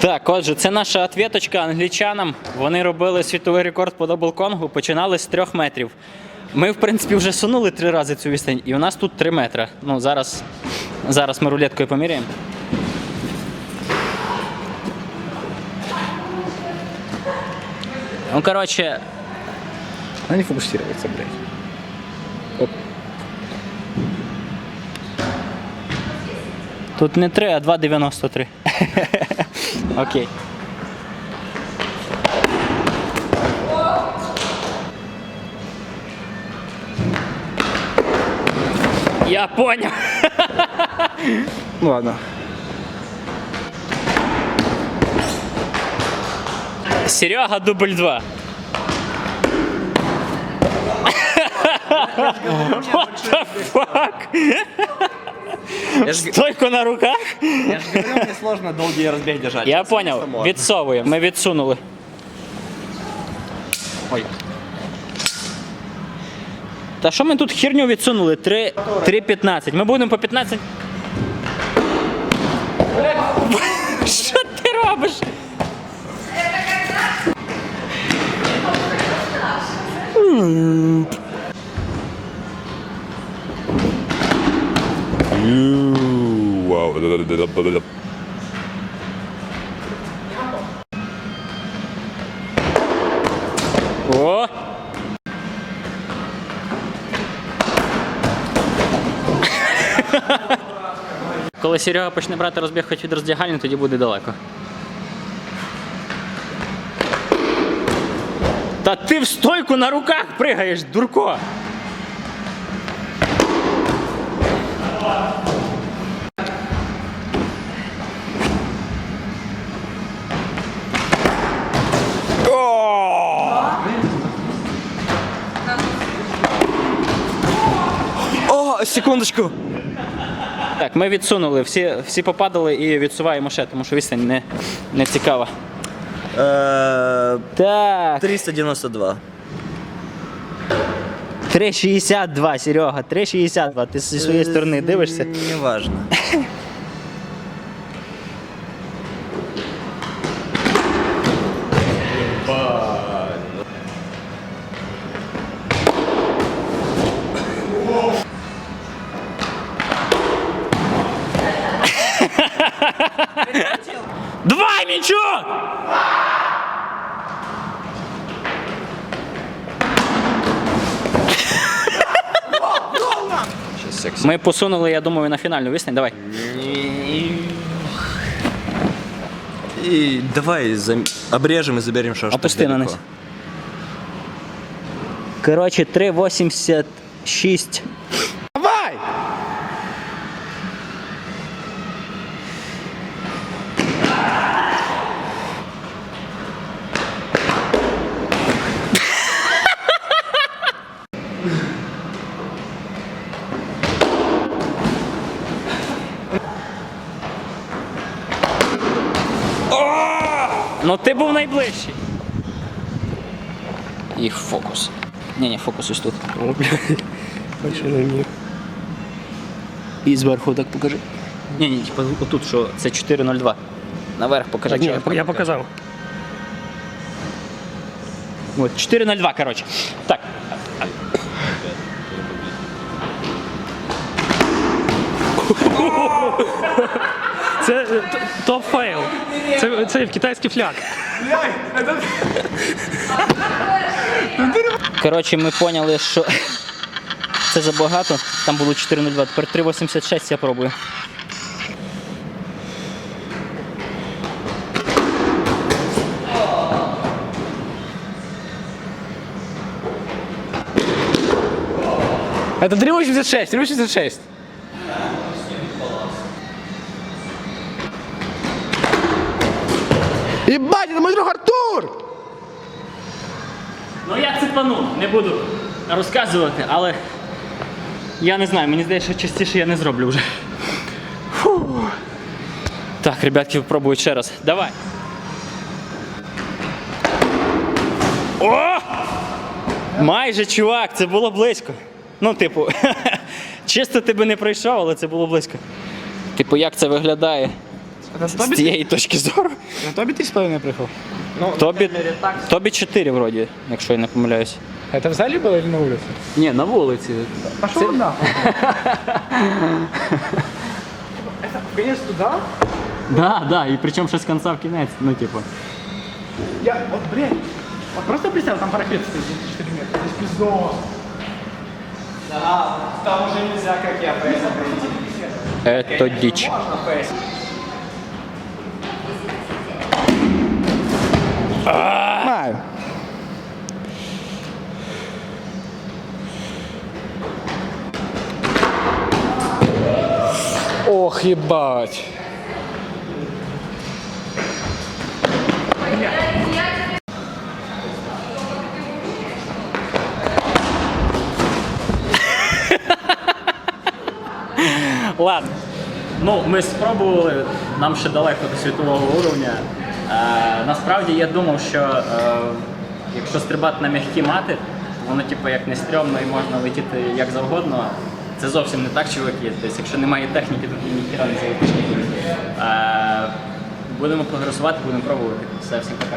Так, отже, це наша ответочка англічанам. Вони робили світовий рекорд по даблконгу, починали з трьох метрів. Ми, в принципі, вже сунули три рази цю відстань, і у нас тут три метри. Ну, зараз, зараз ми рулеткою поміряємо. Ну, коротше, Она не фокусируется, блядь. Оп. тут не 3, а 2,93. Окей. Я понял. Ну ладно. Серега дубль 2. What the fuck? Я Стойку на руках? я же говорил, мне сложно долгий разбег держать. Я понял. Відсовуємо. Ми відсунули. Ой. Та що ми тут херню відсунули? 3, 3,15. Ми будемо по 15. Що ти робиш? О! Коли Серега почне брати розбіг хоч від роздягальні, тоді буде далеко. Та ти в стойку на руках пригаєш, дурко! О, секундочку. Так, ми відсунули, всі, всі попадали і відсуваємо ще, тому що відстань не, не цікава. Е, Так, 392. 3,62, Серега, 3,62. Ти зі своєї сторони дивишся. Неважно. Два секси. Ми посунули, я думаю, на фінальну висне. Давай. И давай зам- обрежем и заберем шашку. Опусти на низ. Коротше, 3,86. Ну ти був найближчий. І фокус. Ні, ні, фокус ось тут. О, блядь. Большой номер. І зверху так покажи. Ні, ні, типу отут, що це 4,02. Наверх покажи. Ні, чого. я показав. От, 4,02, коротше. Так. Це е, топ фейл. Це, це китайський фляг. Коротше, ми поняли, що це забагато. Там було 4,02, тепер 3,86 я пробую. Это 386, 386. Ебать, это мой друг Артур! Ну я цепанув, не буду розказувати, але я не знаю, мені здається, що частіше я не зроблю вже. Фу. Так, ребятки, пробую ще раз. Давай. О! Майже, чувак, це було близько. Ну, типу, чисто ти би не пройшов, але це було близько. Типу, як це виглядає? На З тобі, цієї точки зору. на тобі ти спали не приїхав? Тобі, тобі 4 вроді, якщо я не помиляюсь. Это в зале было или на улице? Ні, на вулиці. Пошел нахуй. Это конец туда? Да, да, і причому ще з кінця в кінець. Ну, типу. Я, вот, блядь, вот просто представь, там парапет стоит 4 метра, здесь пиздос. Да, там уже нельзя, как я, поэтому пройти. Ето діч. Можно фейс. Знаю. Ох, ебать. Ладно. Ну, ми спробували, нам ще далеко до світового уровня. Е, насправді я думав, що е, якщо стрибати на м'які мати, воно типу як не стрьомно і можна летіти як завгодно. Це зовсім не так, чуваки. Тобто, якщо немає техніки, то ніхіра не залетиш. Е, будемо прогресувати, будемо пробувати. Все, всім пока.